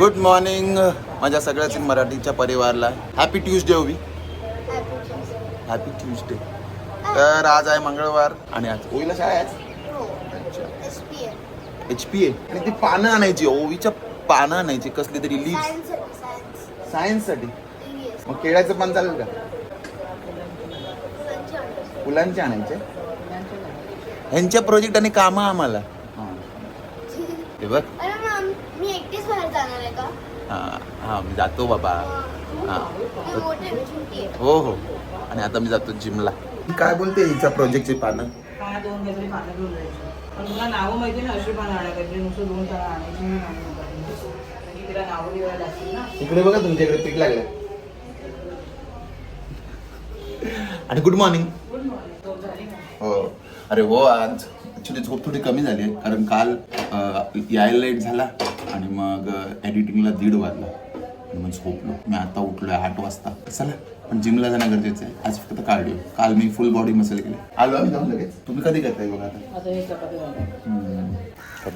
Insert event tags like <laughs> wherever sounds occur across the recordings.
Good morning माझ्या सगळ्याच मराठीच्या परिवारला. Happy Tuesday Ovi happy Tuesday तर आज आहे मंगळवार आणि आज ओवीला शाळा आहे एच पी ए आणि ती पानं आणायची ओवीच्या पानं आणायची कसली तरी लीव्स सायन्ससाठी मग केळ्याचं पान चालेल का? फुलांचे आणायचे. ह्यांच्या प्रोजेक्ट आणि कामं आम्हाला. <laughs> हे बघ. जाणार आहे का? हा हा मी जातो बाबा. हा हो. हो आणि आता मी जातो जिमला. काय बोलते हिच्या प्रोजेक्टची पानं. हा दोन काहीतरी पानं घेऊन जायचं. पण तुला नावं माहिती ना अशी पानं आणायला पाहिजे. नुसतं दोन पानं आणायची मी नावं नाही पाहिजे. कारण की तिला नावं लिहायला लागतील ना. इकडे बघा तुमच्याकडे पीक लागलं. आणि गुड मॉर्निंग हो. अरे हो आज ऍक्च्युली झोप थोडी कमी झाली आहे. कारण काल यायला लेट झाला. आणि मग एडिटिंगला दीड वाजला. आणि मग झोपलो. मी आता उठलोय आठ वाजता. चला पण जिमला जाणं गरजेचं आहे. आज फक्त कार्डिओ काल मी फुल बॉडी मसल केले. आलो आम्ही जाऊन लगेच. तुम्ही कधी करताय बघा आता?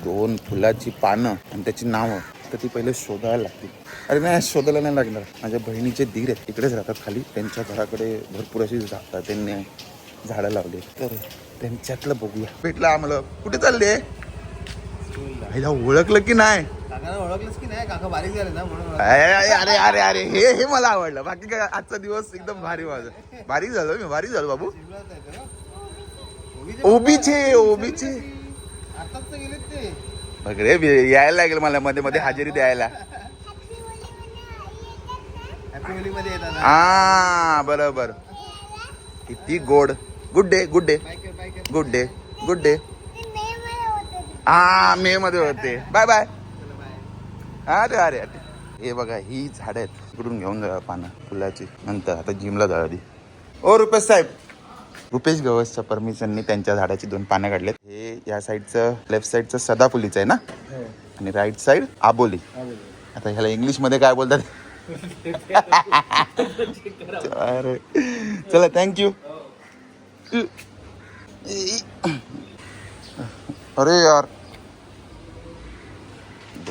दोन फुलाची पानं आणि त्याची नावं. तर ती पहिले शोधायला लागतील. अरे नाही शोधायला नाही लागणार. माझ्या बहिणीचे धीर आहेत. तिकडेच राहतात खाली. त्यांच्या घराकडे भरपूर अशी झाडं त्यांनी झाडं लावली तर त्यांच्यातलं बघूया. भेटलं आम्हाला. कुठे चालले आईला ओळखलं की नाही? काकाला ओळखलंच की नाही? काका बारीक झाले ना म्हणून अरे अरे अरे अरे हे हे मला आवडलं. बाकी काय आजचा दिवस एकदम भारी माझा. बारीक झालो मी बारीक झालो बाबू. ओबीचे ओबीचे आताच तर गेलेत ते. बघ रे बी- यायला लागेल मला मध्ये मध्ये हजेरी द्यायला. हॅपी होली मध्ये येतात. ना. हा बरोबर. किती गोड. Good day good day. Good day good day हा मे मध्ये होते. Bye bye. अरे अरे अरे. हे बघा ही झाड आहेत. इकडून घेऊन जा पानं फुलाची. नंतर आता जिमला जा आधी. ओ रुपेश साहेब. रुपेश गवसच्या परमिशननी त्यांच्या झाडाची दोन पानं काढलेत. हे या साईडचं लेफ्ट साईडचं सदाफुलीचं आहे ना? आणि राईट साईड आबोली. आता ह्याला इंग्लिशमध्ये काय बोलतात? अरे. चला थँक्यू अरे यार.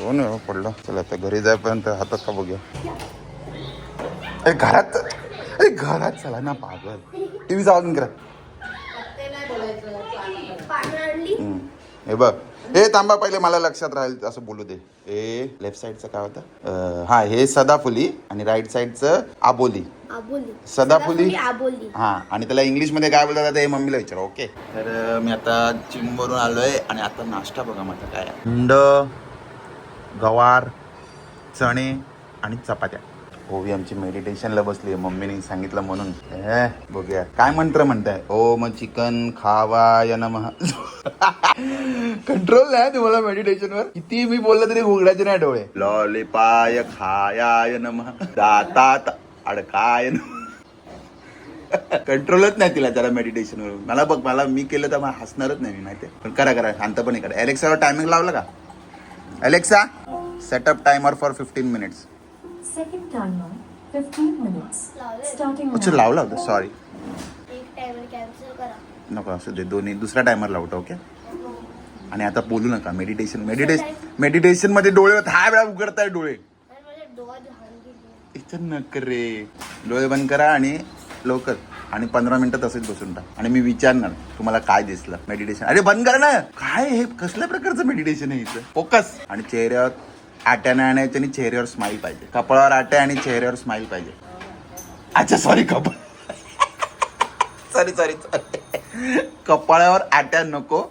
दोन वेळा पडलं चला आता घरी जाईपर्यंत हातात का बघूया. अरे घरात अरे घरात चला ना पागल. टीव्हीचा आवाज करा पानं आणली हम्म. हे बघ. हे थांबा पहिले मला लक्षात राहील असं बोलू दे. हे लेफ्ट साईडचं काय होतं? हा हे सदाफुली आणि राईट साईडचं आबोली. आबोली. सदाफुली? आबोली. हा आणि त्याला इंग्लिशमध्ये काय बोलतात हे मम्मीला विचार ओके? तर मी आता जिम वरून आलोय आणि आता नाश्ता बघा माझा काय आहे. अंड गवार चणे आणि चपात्या. ओवी आमची मेडिटेशनला बसली आहे. मम्मीने सांगितलं म्हणून. हे बघूया. काय मंत्र म्हणताय? ओ मग चिकन खावा या नम. कंट्रोल नाही तुम्हाला मेडिटेशनवर किती मी बोललं तरी उघडायचे नाही डोळे. लॉलीपाय खायाय नम. दातात अडकाय नमः. <laughs> कंट्रोलच नाही तिला जरा मेडिटेशनवर मला बघ मला मी केलं तर मला हसणारच नाही मी माहिती पण करा करा. शांतपणे करा. अलेक्सावर टायमिंग लावला का? Alexa setup timer for fifteen minutes Second timer, 15 minutes. Starting अच्छा now. लावला होता सॉरी एक टाइमर कॅन्सल करा. नको असू दे दोन्ही दुसरा टायमर लावतो ओके आणि आता बोलू नका मेडिटेशन मेडिटेशन मेडिटेशनमध्ये डोळे दहा वेळा उघडताय डोळे. इथं नक रे. डोळे बंद करा आणि लवकर. आणि पंधरा मिनिटं तसेच बसून टाक आणि मी विचारणार तुम्हाला काय दिसलं? मेडिटेशन अरे बंद कर ना. काय हे? कसल्या प्रकारचं मेडिटेशन आहे इथं? फोकस आणि चेहऱ्यावर आट्याने आणायचे आणि चेहऱ्यावर स्माईल पाहिजे. कपाळावर आट्या आणि चेहऱ्यावर स्माईल पाहिजे. अच्छा सॉरी कपाळ. सॉरी सॉरी सॉरी कपाळावर आट्या नको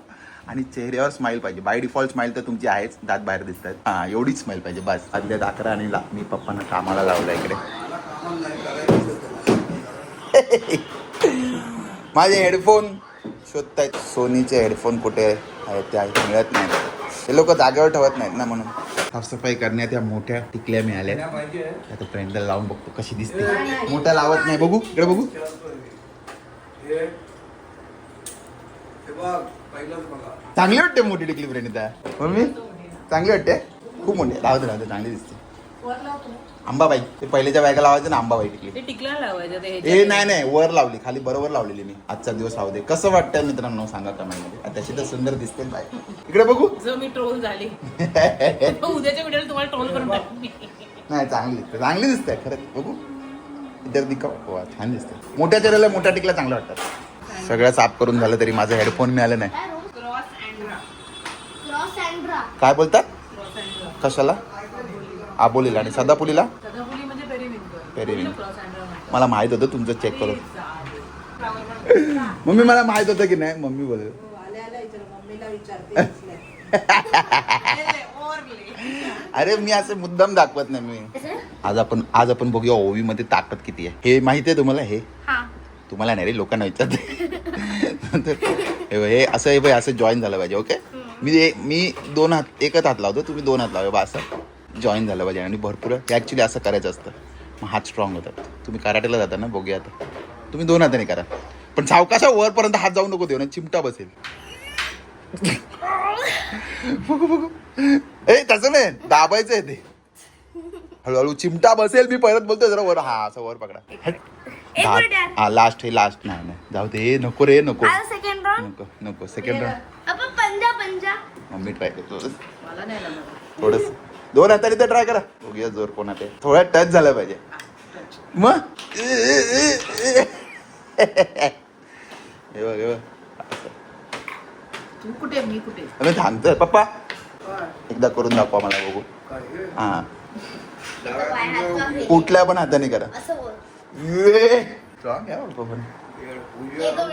आणि चेहऱ्यावर स्माईल पाहिजे. बाय डिफॉल्ट स्माईल तर तुमची आहेच. दात बाहेर दिसत आहेत हा एवढीच स्माईल पाहिजे. बस. आदल्या अकरा आणि ला मी पप्पांना कामाला लावलं इकडे. माझे हेडफोन शोधतायत. सोनीचे हेडफोन कुठे आहेत ते मिळत नाही ते लोक जागेवर ठेवत नाहीत ना म्हणून. साफसफाई करण्यात या मोठ्या टिकल्या मिळाल्या आता फ्रेंडला लावून बघतो कशी दिसते. मोठ्या लावत नाही. बघू इकडे बघू. चांगली वाटते मोठी टिकली फ्रेंड त्या मम्मी चांगली वाटते? खूप मोठी. लावते लावते चांगली दिसते. आंबाबाई ते पहिल्याच्या बायका लावायचं ना आंबाबाई टिकली ते टिकला लावायचं ते ए ह्याच्यात. नाही नाही वर लावली खाली बरोबर लावलेली मी. आजचा दिवस राहू दे. कसं वाटतंय मित्रांनो सांगा कमेंटमध्ये तशी तर सुंदर दिसते बाय इकडे बघू. <laughs> जो मी ट्रोल झाली. उद्याच्या व्हिडिओला तुम्हाला ट्रोल करून <laughs> नाही चांगली दिसते. चांगली दिसते खरंच बघू. इतर दिखाव वा छान दिसते. मोठ्या चेहऱ्याला मोठ्या टिकला चांगलं वाटतात. सगळं साफ करून झालं तरी माझा हेडफोन मिळालं नाही. काय रोज क्रॉस अँड्रा क्रॉस अँड्रा काय बोलतात? क्रॉस अँड्रा कशाला? आबोलीला आणि सदापुलीला? म्हणजे म्हणतात मला माहीत होतं तुमचं चेक करून. मम्मी मला माहीत होतं की नाही? मम्मी बोल विचारते. <laughs> अरे मी असं मुद्दाम दाखवत नाही मी. आज आपण आज आपण बघूया ओवी मध्ये ताकद किती आहे. हे माहिती आहे तुम्हाला? हे? हा. तुम्हाला नाही रे लोकांना विचारते. हे हे असं हे बघ, असं जॉईन झालं पाहिजे ओके मी मी दोन हात एकच हात लावतो तुम्ही दोन हात लावा बा असं जॉईन झालं पाहिजे आणि भरपूर हे ॲक्च्युली असं करायचं असतं. मग हात स्ट्रॉंग होतात. तुम्ही कराटेला जाता ना बघूया आता. तुम्ही दोन हाताने करा. पण सावकाशा वरपर्यंत हात जाऊ नको देऊ ना चिमटा बसेल. बघू बघू. ए तसं नाही. दाबायचं आहे ते. हळूहळू चिमटा बसेल मी परत बोलतोय जरा वर हा असं वर पकडा. हट. हा लास्ट हे लास्ट नाही नाही. जाऊ दे. नको रे नको. आता सेकंड राऊंड नको नको. सेकंड राऊंड आपण पंजा पंजा. मम्मी ट्राय करतो मला नाही लागत थोडस. दोन हाताने तर ट्राय करा. बघूया जोर कोणा ते थोडा टच झाला पाहिजे. मग? हे बघ हे बघ. असं. तू कुठे मी कुठे अरे थांबतोय पप्पा एकदा करून दाखवा मला बघू. हा? कुठल्या पण हाताने करा. आहे पण. ये तो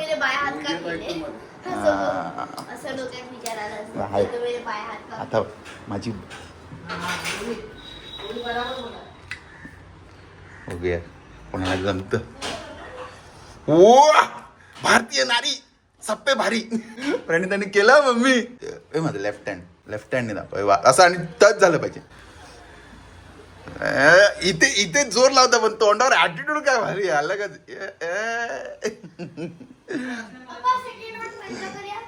हा. बोल. असं डोक्यात विचार आला असं. आहे. ये तो मेरे बाय हात का आता माझी बघूया कोणाला जमत ओ भारतीय नारी सप्पे भारी प्रणिताने केलं मम्मी ए माझं लेफ्ट हँड लेफ्ट हँडने दाखव वा असं आणि टच झालं पाहिजे ए, इथे इथे जोर लावता पण तोंडावर ऍटिट्यूड काय भारी आलं का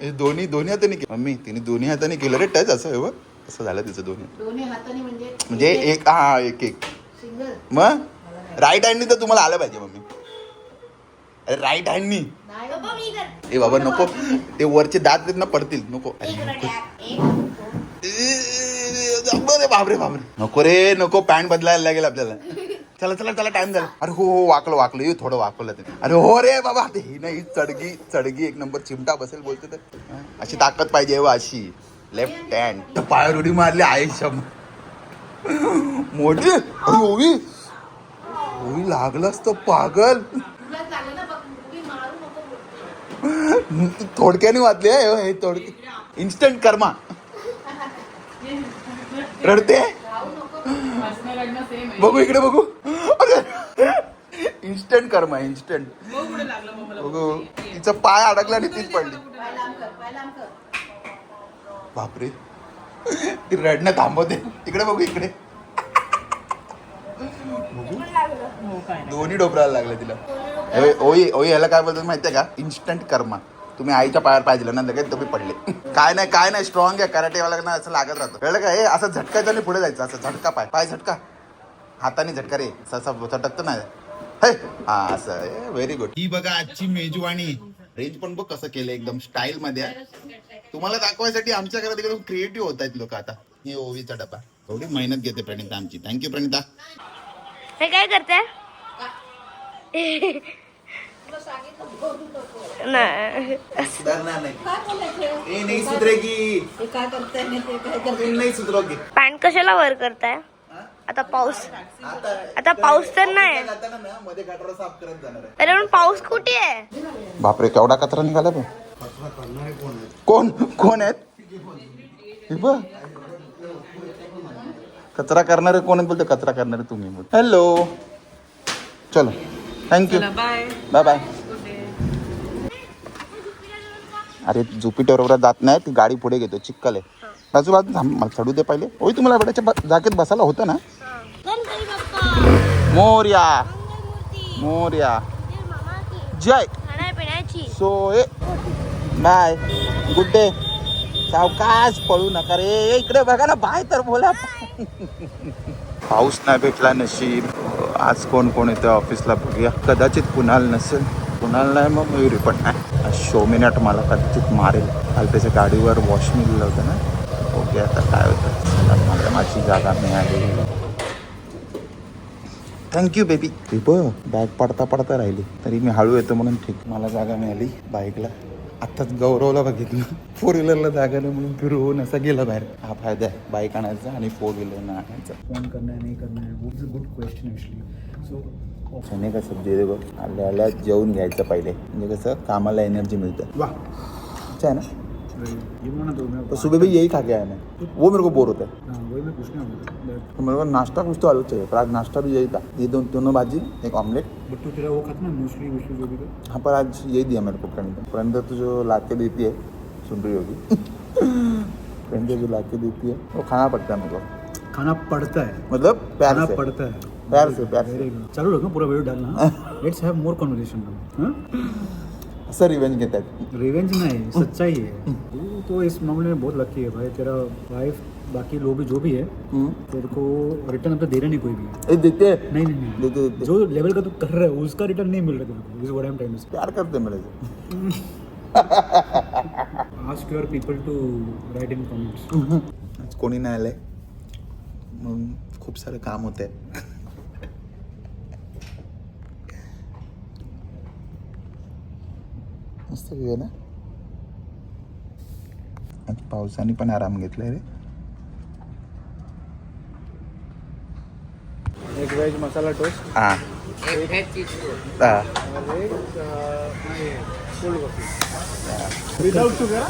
हे दोन्ही दोन्ही हाताने केलं मम्मी तिने दोन्ही हाताने केलं रे टच असं हे बघ असं झालं तिचं दोन्ही. दोन्ही हाताने म्हणजे म्हणजे एक हा एक एक. सिंगल. मग? राईट हँडनी तर तुम्हाला आलं पाहिजे मम्मी. अरे राईट हँडनी कर ए बाबा नको. ते वरचे दात आहेत ना पडतील. नको. अरे एक नको. ए, जाऊ दे बापरे बापरे. नको रे नको. पॅन्ट बदलायला लागेल आपल्याला. चला चला चला टाइम झाला. अरे हो हो वाकलो वाकलो. ये थोडं वाकवलं ते. अरे हो रे बाबा ते ही नाही चडगी चडगी एक नंबर चिमटा बसेल बोलते तर. हा, अशी ताकद पाहिजे हो अशी. लेफ्ट हँड तर पायावर उडी मारली आयुष्य मोठी? अरे ओवी ओवी लागलंच तर पागल. तुला लागलं ना बघ उडी मारू नको बोलते. थोडक्याने वाचले हे हे थोडके. इन्स्टंट कर्मा रडते? राहू नको हसणं रडणं सेम आहे बघू इकडे बघू. इन्स्टंट कर्मा इन्स्टंट बघ कुठे लागलं मग मला बघू. तिचा पाय अडकला आणि तीच पडली पाय लांब कर पाय लांब कर बापरे. ती रडणं थांबवते. इकडे बघू इकडे. दोन्ही डोबराला लागलं तिला. ओई ओई ह्याला काय बोलतात माहितीये का? इन्स्टंट कर्मा तुम्ही आईच्या पायावर पाहिजे ना लगेच तुम्ही पडले. काय नाही काय नाही स्ट्रॉंग आहे कराटेवाला ना असं लागत राहतं. कळलं का? हे असं झटकायचं आणि पुढे जायचं असं झटका पाय पाय झटका. हाताने झटका रे ससा झटकतं ना हा असं व्हेरी गुड ही बघा आजची मेजवानी. रेंज पण बघ कसं केलं एकदम स्टाईल मध्ये. तुम्हाला दाखवायसाठी आमच्या घरात एकदम क्रिएटिव्ह होत आहेत लोक आता. हे ओवीचा डबा. थोडी मेहनत घेते प्रणिता आमची. Thank you Pranita. हे काय करते? नाही. ए नाही सुधरेगी नाही सुधरोगे पॅन्ट कशाला वर करताय? आता पाऊस. आता पाऊस तर नाही. जाताना ना मध्ये गटार साफ करत जाणार आहे. अरे पण पाऊस कुठे आहे? बापरे केवढा कचरा निघाला पण कोण कोण आहेत? हे बघ. कचरा करणारे कोण आहेत बोलतो कचरा करणारे तुम्ही. हॅलो चलो. Thank you bye bye bye अरे जुपिटर वगैरे जात नाही ती गाडी पुढे घेतो चिक्कल आहे. बाजू बाजू थांब मला चढू दे पहिले. ओय तुम्हाला एवढ्याच्या बा- जागेत बसायला होतं ना? गणपती बाप्पा मोर्या. मंगलमूर्ती मोर्या जय. खाण्यापिण्याची. So a bye. Good day सावकाश पळू नका रे. इकडे बघा ना बाय तर बोला. पाऊस नाही भेटला नशीब. आज कोण कोण येतं ऑफिसला बघूया. कदाचित कुणाल नसेल. कुणाल नाही मग मयुरी पण नाही. आज शो मिनट मला कदाचित मारेल. काल त्याच्या गाडीवर वॉश मिळलं होतं ना. ओके आता काय होतं? मला माझी जागा मिळाली. थँक्यू बेबी बॅग पडता पडता राहिली. तरी मी हळू येतो म्हणून ठीक. मला जागा मिळाली बाईकला आत्ताच गौरवला बघितलं. फोर व्हीलरला जागा नाही म्हणून फिरून असा गेला बाहेर. हा फायदा आहे. बाईक आणायचा आणि फोर व्हीलरनं आणायचा. फोन करणं नाही करणं what's a good question actually so त्याने कसं दे बघ. आल्या जेवून घ्यायचं पहिले. म्हणजे कसं कामाला एनर्जी मिळते. वा छान ना तो सुबह भी यही खा के आया मैं। वो मेरे को बोर होता है। हाँ तो मेरे को नाश्ता कुछ तो अलग चाहिए। पर आज नाश्ता भी यही था। ये दो, दोनों भाजी एक ऑमलेट बट तू तेरा वो खाता ना मोस्टली वोस्टली जो भी हाँ पर आज यही दिया मेरे को प्रणिता प्रणिता तो जो ला के देती है सुन रही होगी। प्रणिता जो ला के देती है वो खाना पड़ता है मेरे को। खाना पड़ता है। मतलब प्यार से। पड़ता है। प्यार से प्यार से। चालू रखो पूरा वीडियो डालना। लेट्स हैव मोर कन्वर्सेशन असं रिवेंज घेत आहेत रिवेंज नहीं सच्चाई है। तू तो इस मामले में बहुत लकी है भाई। तेरा वाइफ बाकी लोग भी जो भी है हम्म. तेरे को रिटर्न अब तक दे रहा नहीं कोई भी ए देते हैं. नहीं नहीं नहीं। देते देते। जो लेवल का तू कर रहा है उसका रिटर्न नहीं मिल रहा तेरे को। Is what I am trying प्यार करते मेरे से। Ask your people to write in comments कोणी नाही मग खूप सारं काम होत व्ह्यू आहे ना आज पावसाने पण आराम घेतलाय रे एक वेज मसाला टोस्ट हा हा. Without sugar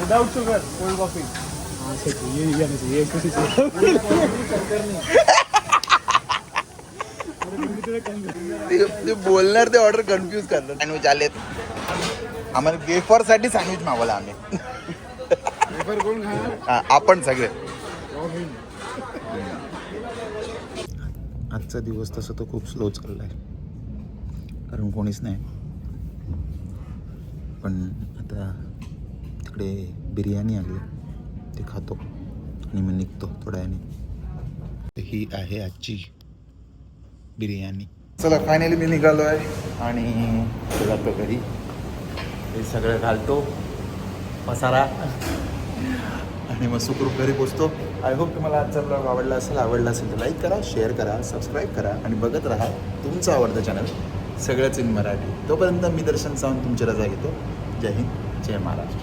without sugar cold coffee ये नहीं चाहिए एक ही चाहिए ते बोलणार ते ऑर्डर कन्फ्यूज करणार. सँडविच आलेत. आम्हाला वेफरसाठी सँडविच मागवला आम्ही. हा, आपण सगळे. आजचा दिवस तसं तो खूप स्लो चाललाय. कारण कोणीच नाही. पण आता तिकडे बिर्याणी आली. ते खातो. आणि मग निघतो थोड्या ही आहे आजची बिर्याणी. चला फायनली मी निघालो आहे आणि जातो घरी. हे सगळं घालतो. पसारा आणि मग सुखरूप घरी पोचतो. आय होप तुम्हाला आजचा ब्लॉग आवडला असेल आवडला असेल तर लाईक करा शेअर करा सबस्क्राईब करा आणि बघत राहा तुमचं आवडतं चॅनल सगळंच इन मराठी. तोपर्यंत मी दर्शन सावंत तुमची रजा घेतो. जय हिंद जय महाराष्ट्र.